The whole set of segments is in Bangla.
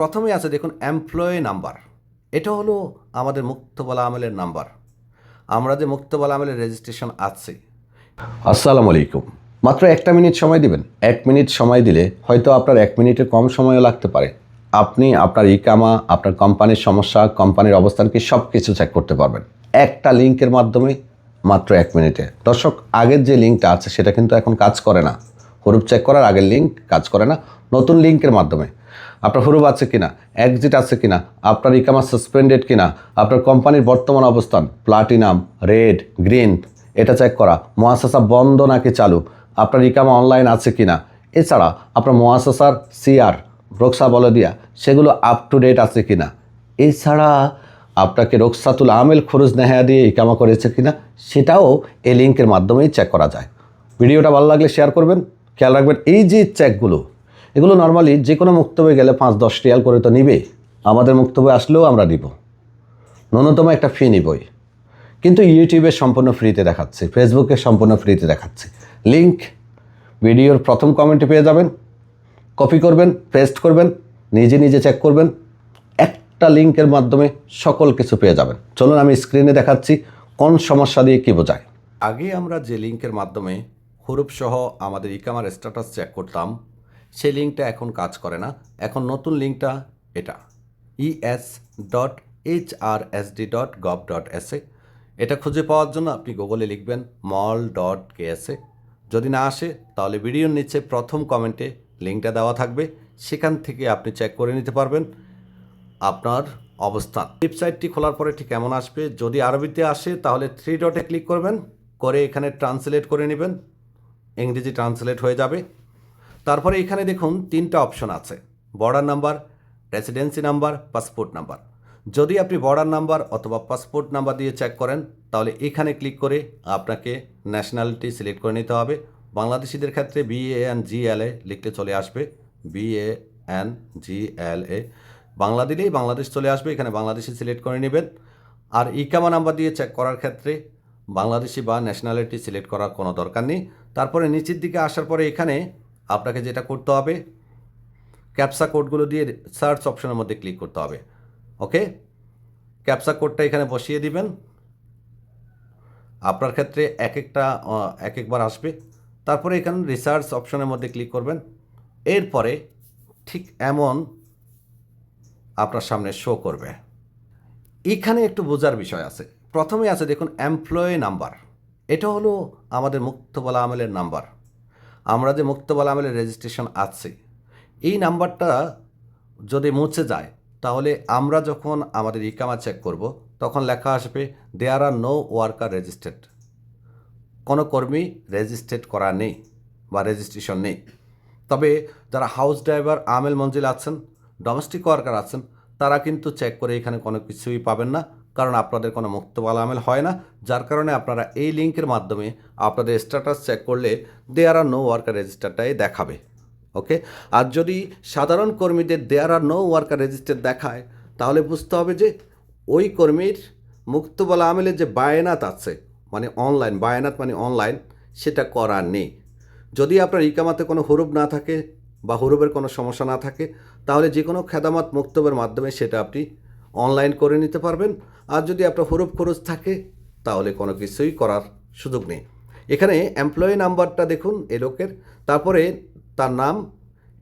প্রথমে আছে দেখুন এমপ্লয়ি নাম্বার এটা হলো আমাদের মুক্তবলা আমলের নাম্বার আমরা যে মুক্তবলা আমলের রেজিস্ট্রেশন আছে। আসসালামু আলাইকুম। মাত্র একটা মিনিট সময় দিবেন। এক মিনিট সময় দিলে হয়তো আপনার এক মিনিটের কম সময়ও লাগতে পারে। আপনি আপনার ইকামা, আপনার কোম্পানির সমস্যা কোম্পানির অবস্থানকে সব কিছু চেক করতে পারবেন। একটা লিঙ্কের মাধ্যমে মাত্র এক মিনিটে। দর্শক, আগের যে লিঙ্কটা আছে, সেটা কিন্তু এখন কাজ করে না। হরুপ চেক করার, আগের লিঙ্ক কাজ করে না। নতুন লিঙ্কের মাধ্যমে। আপনার হরুপ আছে কিনা এক্সিট আছে কিনা, আপনার ইকামা সাসপেন্ডেড কিনা, আপনার কোম্পানির বর্তমান অবস্থান প্লাটিনাম রেড গ্রিন এটা চেক করা। মহাসাসা বন্ধ নাকি চালু? আপনার ইকামা অনলাইন আছে কিনা? এছাড়া আপনার মহাসাসার সিআর রোকসা বলে দিয়া, সেগুলো আপ টু ডেট আছে কিনা? এছাড়া আপনাকে রোকসাতুল আমেল খরচ নেহা দিয়ে ইকামা করেছে কিনা, সেটাও এই লিঙ্কের মাধ্যমেই চেক করা যায়। ভিডিওটা ভালো লাগলে শেয়ার করবেন। খেয়াল রাখবেন, এই যে চেকগুলো এগুলো নর্মালি যে কোনো মুক্তবে গেলে পাঁচ, দশ রিয়াল করে তো নিবে। আমাদের মুক্তবে আসলেও আমরা নিব। ন্যূনতম একটা ফি নিবই। কিন্তু ইউটিউবে সম্পূর্ণ ফ্রিতে দেখাচ্ছে ফেসবুকে সম্পূর্ণ ফ্রিতে দেখাচ্ছে। লিঙ্ক ভিডিওর প্রথম কমেন্টে পেয়ে যাবেন কপি করবেন পেস্ট করবেন, নিজে নিজে চেক করবেন, একটা লিঙ্কের মাধ্যমে সকল কিছু পেয়ে যাবেন। চলুন আমি স্ক্রিনে দেখাচ্ছি, কোন সমস্যা দিয়ে কী বোঝায়। আগে আমরা যে লিঙ্কের মাধ্যমে হরুপ সহ আমাদের ইকামার স্ট্যাটাস চেক করতাম। সেই লিঙ্কটা এখন কাজ করে না। এখন নতুন লিঙ্কটা এটা। E S dot H R S D dot gov dot S A এটা খুঁজে পাওয়ার জন্য আপনি গুগলে লিখবেন মল ডট কে কেএসএ যদি না আসে, তাহলে ভিডিওর নিচে প্রথম কমেন্টে লিঙ্কটা দেওয়া থাকবে। সেখান থেকে আপনি চেক করে নিতে পারবেন আপনার অবস্থান। ওয়েবসাইটটি খোলার পরে ঠিক কেমন আসবে। যদি আরবিতে আসে, তাহলে থ্রি ডটে ক্লিক করবেন। করে এখানে ট্রান্সলেট করে নেবেন। ইংরেজি ট্রান্সলেট হয়ে যাবে। তারপরে এখানে দেখুন তিনটা অপশন আছে। Border number, residency number, passport number. যদি আপনি বর্ডার নাম্বার অথবা পাসপোর্ট নাম্বার দিয়ে চেক করেন, তাহলে এখানে ক্লিক করে আপনাকে ন্যাশনালিটি সিলেক্ট করে নিতে হবে। বাংলাদেশিদের ক্ষেত্রে বিএএন জিএলএ লিখতে চলে আসবে। বিএএন জিএলএ বাংলা দিলেই বাংলাদেশ চলে আসবে, এখানে বাংলাদেশি সিলেক্ট করে নেবেন। আর ইকামা নাম্বার দিয়ে চেক করার ক্ষেত্রে বাংলাদেশি বা ন্যাশনালিটি সিলেক্ট করার কোনো দরকার নেই। তারপরে নিচের দিকে আসার পরে এখানে আপনাকে যেটা করতে হবে, ক্যাপসা কোডগুলো দিয়ে সার্চ অপশনের মধ্যে ক্লিক করতে হবে। ওকে? ক্যাপসা কোডটা এখানে বসিয়ে দিবেন। আপনার ক্ষেত্রে এক একটা এক একবার আসবে। তারপরে এখানে রিসার্চ অপশনের মধ্যে ক্লিক করবেন। এরপরে ঠিক এমন আপনার সামনে শো করবে। এখানে একটু বোঝার বিষয় আছে। প্রথমে আছে দেখুন এমপ্লয়ে নাম্বার এটা হলো আমাদের মুক্তবলা আমলের নাম্বার। আমরা যে মুক্তবলা আমলের রেজিস্ট্রেশন আছে, এই নাম্বারটা যদি মুছে যায়, তাহলে আমরা যখন আমাদের ইকামা চেক করব, তখন লেখা আসবে there are no worker registered কোনো কর্মী রেজিস্ট্রেট করা নেই বা রেজিস্ট্রেশন নেই। তবে যারা হাউস ড্রাইভার আমেল মঞ্জিল আছেন ডোমেস্টিক ওয়ার্কার আছেন, তারা কিন্তু চেক করে এখানে কোনো কিছুই পাবেন না। কারণ আপনাদের কোনো মুক্তবাল আমেল হয় না, যার কারণে আপনারা এই লিঙ্কের মাধ্যমে আপনাদের স্ট্যাটাস চেক করলে দেয়ার আর নো ওয়ার্কার রেজিস্টারটাই দেখাবে ওকে আর যদি সাধারণ কর্মীদের there are no worker register দেখায়, তাহলে বুঝতে হবে যে ওই কর্মীর মুক্তবলা আমেলের যে বায়নাত আছে মানে অনলাইন বায়নাত মানে অনলাইন সেটা করার নেই। যদি আপনার ইকামাতে কোনো হরুপ না থাকে বা হরুপের কোনো সমস্যা না থাকে, তাহলে যে কোনো খেদামাত মুক্তবের মাধ্যমে সেটা আপনি অনলাইন করে নিতে পারবেন। আর যদি আপনার হরুপ খরচ থাকে, তাহলে কোনো কিছুই করার সুযোগ নেই। এখানে এমপ্লয়ি নাম্বারটা দেখুন, এ লোকের। তারপরে তার নাম,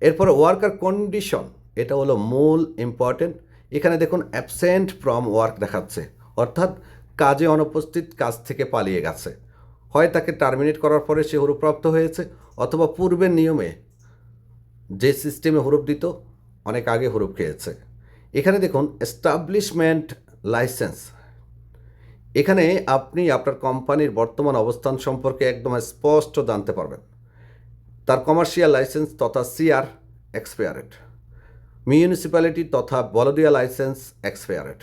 এরপরে ওয়ার্কার কন্ডিশন এটা হলো মূল ইম্পর্টেন্ট এখানে দেখুন অ্যাবসেন্ট ফ্রম ওয়ার্ক দেখাচ্ছে, অর্থাৎ কাজে অনুপস্থিত, কাজ থেকে পালিয়ে গেছে। হয় তাকে টার্মিনেট করার পরে সে হরুপ্রাপ্ত হয়েছে, অথবা পূর্বের নিয়মে যে সিস্টেমে হরুপ দিত, অনেক আগে হরুপ খেয়েছে। এখানে দেখুন এস্টাবলিশমেন্ট লাইসেন্স এখানে আপনি আপনার কোম্পানির বর্তমান অবস্থান সম্পর্কে একদম স্পষ্ট জানতে পারবেন। তার কমার্শিয়াল লাইসেন্স তথা সিআর এক্সপায়ারেড মিউনিসিপ্যালিটি তথা বলদিয়া licence expired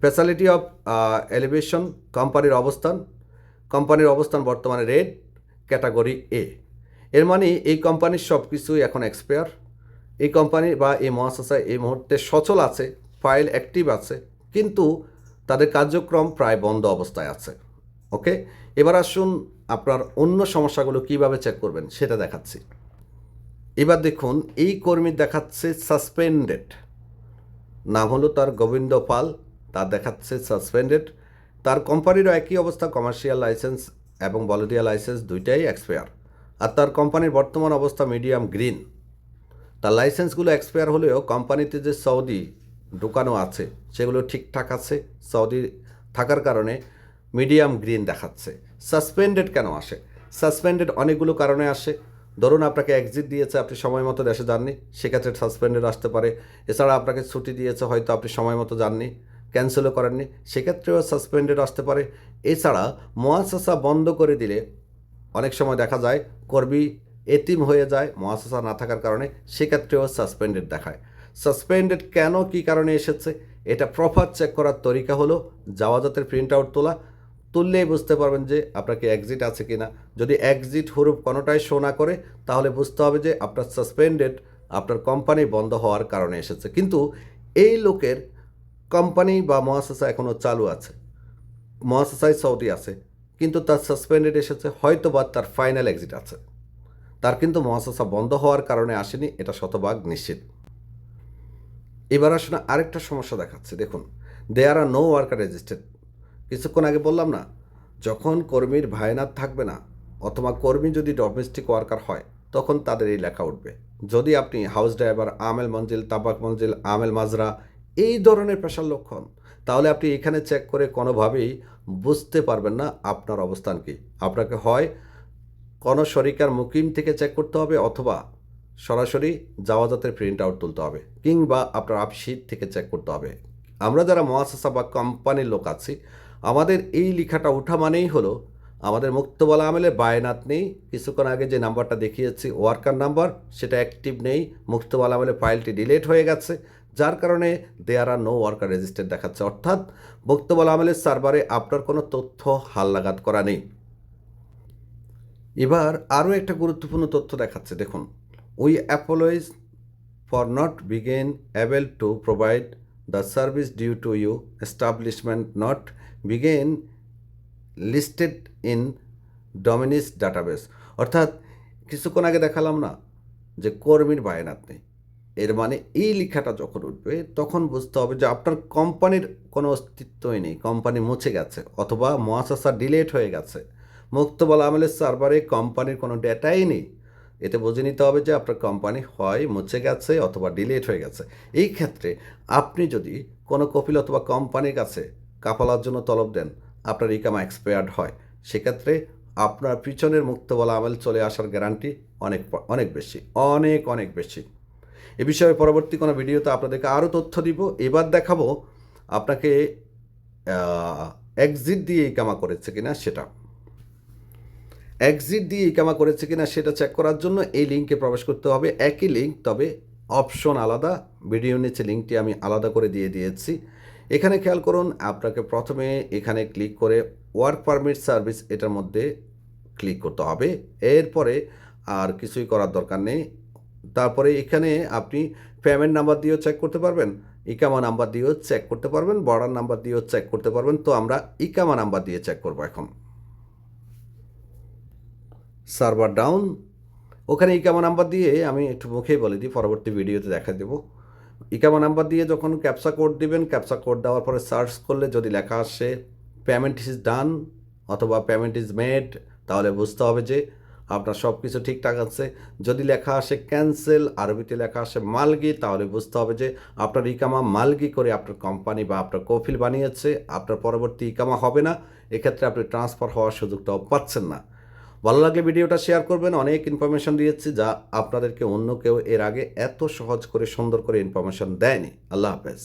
facility of elevation কোম্পানির অবস্থান। কোম্পানির অবস্থান বর্তমানে রেড ক্যাটাগরি এ এর মানে এই কোম্পানির সব কিছুই এখন এক্সপায়ার এই কোম্পানি বা এই মহাশাসায় এই মুহূর্তে সচল আছে ফাইল অ্যাক্টিভ আছে, কিন্তু তাদের কার্যক্রম প্রায় বন্ধ অবস্থায় আছে। ওকে এবার আসুন আপনার অন্য সমস্যাগুলো কীভাবে চেক করবেন সেটা দেখাচ্ছি। এবার দেখুন, এই কর্মী দেখাচ্ছে সাসপেন্ডেড নাম হলো তার গোবিন্দ পাল, তার দেখাচ্ছে সাসপেন্ডেড তার কোম্পানিরও একই অবস্থা কমার্শিয়াল লাইসেন্স এবং ভলেন্টিয়ার লাইসেন্স দুইটাই এক্সপায়ার আর তার কোম্পানির বর্তমান অবস্থা মিডিয়াম গ্রিন তার লাইসেন্সগুলো এক্সপায়ার হলেও কোম্পানিতে যে সৌদি ঢুকানো আছে, সেগুলো ঠিকঠাক আছে, সৌদি থাকার কারণে মিডিয়াম গ্রিন দেখাচ্ছে। সাসপেন্ডেড কেন আসে? সাসপেন্ডেড অনেকগুলো কারণে আসে। ধরুন আপনাকে এক্সিট দিয়েছে, আপনি সময় মতো দেশে যাননি, সেক্ষেত্রে সাসপেন্ডেড আসতে পারে। এছাড়া আপনাকে ছুটি দিয়েছে, হয়তো আপনি সময় মতো যাননি ক্যান্সেলও করেননি, সেক্ষেত্রেও সাসপেন্ডেড আসতে পারে। এছাড়া মহাশাসা বন্ধ করে দিলে অনেক সময় দেখা যায়, কর্মী এতিম হয়ে যায় মহাশাসা না থাকার কারণে সেক্ষেত্রেও সাসপেন্ডেড দেখায়। সাসপেন্ডেড কেন, কি কারণে এসেছে? এটা প্রপার চেক করার তরিকা হলো জাওয়াজাতের প্রিন্ট আউট তোলা। তুললেই বুঝতে পারবেন যে আপনাকে এক্সিট আছে কি না যদি এক্সিট হরুপ কোনোটাই শো না করে, তাহলে বুঝতে হবে যে আপনার সাসপেন্ডেড আপনার কোম্পানি বন্ধ হওয়ার কারণে এসেছে। কিন্তু এই লোকের কোম্পানি বা মহাশাসা এখনও চালু আছে। মহাশাসায় সৌদি আছে, কিন্তু তার সাসপেন্ডেড এসেছে হয়তো বা তার ফাইনাল এক্সিট আছে। তার কিন্তু মহাশাসা বন্ধ হওয়ার কারণে আসেনি, এটা শতভাগ নিশ্চিত। এবার আসলে আরেকটা সমস্যা দেখাচ্ছে, দেখুন। There are no worker registered কিছুক্ষণ আগে বললাম না, যখন কর্মীর ভায়নাত থাকবে না, অথবা কর্মী যদি ডোমেস্টিক ওয়ার্কার হয়, তখন তাদের এই লেখা উঠবে। যদি আপনি হাউস ড্রাইভার আমেল মঞ্জিল তাবাক মঞ্জিল আমেল মাজরা, এই ধরনের পেশার লক্ষণ তাহলে আপনি এখানে চেক করে কোনোভাবেই বুঝতে পারবেন না আপনার অবস্থান কি। আপনাকে হয় কোনো শরিকার মুকিম থেকে চেক করতে হবে অথবা সরাসরি জাওয়াজাতের প্রিন্ট আউট তুলতে হবে কিংবা আপনার আপশিট থেকে চেক করতে হবে। আমরা যারা মহাশাসা বা কোম্পানির লোক আছি, আমাদের এই লেখাটা ওঠা মানেই হলো আমাদের মুক্তবলা আমেলের বায়নাত নেই। কিছুক্ষণ আগে যে নাম্বারটা দেখিয়েছি, ওয়ার্কার নাম্বার, সেটা অ্যাক্টিভ নেই। মুক্তবলা আমেলের ফাইলটি ডিলেট হয়ে গেছে, যার কারণে there are no worker register দেখাচ্ছে। অর্থাৎ মুক্তবলা আমেলের সার্ভারে আপনার কোনো তথ্য হালনাগাদ করা নেই। এবার আরও একটা গুরুত্বপূর্ণ তথ্য দেখাচ্ছে, দেখুন। We অ্যাপোলয়েজ for not begin able to provide the service due to you establishment not begin listed in ডমিনিস database অর্থাৎ কিছুক্ষণ আগে দেখালাম না যে কর্মীর বায়নাত নেই এর মানে এই লেখাটা যখন উঠবে, তখন বুঝতে হবে যে আপনার কোম্পানির কোনো অস্তিত্বই নেই, কোম্পানি মুছে গেছে অথবা মহাশাসা ডিলেট হয়ে গেছে। মুক্তবলা আমলের সার্ভারে কোম্পানির কোনো ডেটাই নেই। এতে বুঝে নিতে হবে যে আপনার কোম্পানি হয়, মুছে গেছে অথবা ডিলেট হয়ে গেছে। এই ক্ষেত্রে আপনি যদি কোনো কপিল অথবা কোম্পানির কাছে কাফালার জন্য তলব দেন, আপনার ইকামা এক্সপায়ার্ড হয়। সেক্ষেত্রে আপনার পিছনের মুক্তবলা আমল চলে আসার গ্যারান্টি অনেক অনেক বেশি, অনেক অনেক বেশি। এ বিষয়ে পরবর্তী কোনো ভিডিওতে আপনাদেরকে আরও তথ্য দিব। এবার দেখাবো আপনাকে এক্সিট দিয়ে ইকামা করেছে কিনা সেটা। এক্সিট দিয়ে ইকামা করেছে কিনা সেটা চেক করার জন্য এই লিঙ্কে প্রবেশ করতে হবে। একই লিঙ্ক তবে অপশন আলাদা। ভিডিও নিচে লিঙ্কটি আমি আলাদা করে দিয়ে দিয়েছি। এখানে খেয়াল করুন, আপনাকে প্রথমে এখানে ক্লিক করে ওয়ার্ক পারমিট সার্ভিস এটার মধ্যে ক্লিক করতে হবে। এরপরে আর কিছুই করার দরকার নেই। তারপরে এখানে আপনি পেমেন্ট নাম্বার দিয়েও চেক করতে পারবেন, ইকামা নাম্বার দিয়েও চেক করতে পারবেন বর্ডার নাম্বার দিয়েও চেক করতে পারবেন। তো আমরা ইকামা নাম্বার দিয়ে চেক করব এখন। Server down. ওখানে ইকামা নাম্বার দিয়ে আমি একটু মুখেই বলে দিই, পরবর্তী ভিডিওতে দেখা দেবো। ইকামা নাম্বার দিয়ে যখন ক্যাপসা কোড দিবেন, ক্যাপসা কোড দেওয়ার পরে সার্চ করলে যদি লেখা আসে পেমেন্ট ইজ ডান অথবা পেমেন্ট ইজ মেড তাহলে বুঝতে হবে যে আপনার সব কিছু ঠিকঠাক আছে। যদি লেখা আসে ক্যান্সেল আরবিতে লেখা আসে মালগি তাহলে বুঝতে হবে যে আপনার ইকামা মালগি করে আপনার কোম্পানি বা আপনার কফিল বানিয়েছে। আপনার পরবর্তী ইকামা হবে না। এক্ষেত্রে আপনি ট্রান্সফার হওয়ার সুযোগটাও পাচ্ছেন না। ভালো লাগলে ভিডিওটা শেয়ার করবেন। অনেক ইনফরমেশন দিয়েছি যা আপনাদেরকে অন্য কেউ এর আগে এত সহজ করে সুন্দর করে ইনফরমেশন দেয়নি। আল্লাহ হাফেজ।